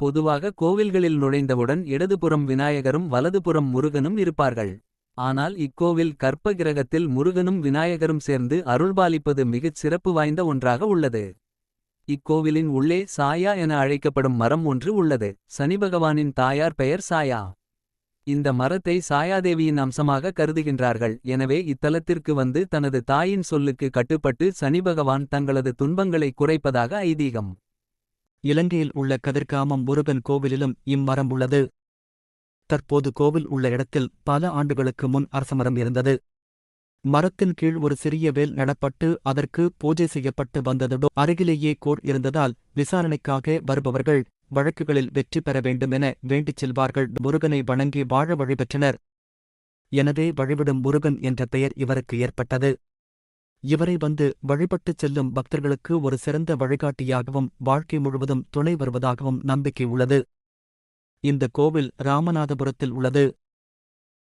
பொதுவாக கோவில்களில் நுழைந்தவுடன் இடதுபுறம் விநாயகரும் வலதுபுறம் முருகனும் இருப்பார்கள். ஆனால் இக்கோவில் கற்ப கிரகத்தில் முருகனும் விநாயகரும் சேர்ந்து அருள்பாலிப்பது மிகச் சிறப்பு வாய்ந்த ஒன்றாக உள்ளது. இக்கோவிலின் உள்ளே சாயா என அழைக்கப்படும் மரம் ஒன்று உள்ளது. சனிபகவானின் தாயார் பெயர் சாயா. இந்த மரத்தை சாயாதேவியின் அம்சமாக கருதுகின்றார்கள். எனவே இத்தலத்திற்கு வந்து தனது தாயின் சொல்லுக்கு கட்டுப்பட்டு சனிபகவான் தங்களது துன்பங்களை குறைப்பதாக ஐதீகம். இலங்கையில் உள்ள கதிர்காமம் முருகன் கோவிலிலும் இம்மரம் உள்ளது. தற்போது கோவில் உள்ள இடத்தில் பல ஆண்டுகளுக்கு முன் அரசமரம் இருந்தது. மரத்தின் கீழ் ஒரு சிறிய வேல் நடப்பட்டு அதற்கு பூஜை செய்யப்பட்டு வந்ததோ அருகிலேயே கோர் இருந்ததால் விசாரணைக்காக வருபவர்கள் வழக்குகளில் வெற்றி பெற வேண்டும் என வேண்டிச் செல்வார்கள் முருகனை வணங்கி வாழ வழிபெற்றனர். எனவே வழிவிடும் முருகன் என்ற பெயர் இவருக்கு ஏற்பட்டது. இவரை வந்து வழிபட்டுச் செல்லும் பக்தர்களுக்கு ஒரு சிறந்த வழிகாட்டியாகவும் வாழ்க்கை முழுவதும் துணை வருவதாகவும் நம்பிக்கை உள்ளது. இந்த கோவில் ராமநாதபுரத்தில் உள்ளது.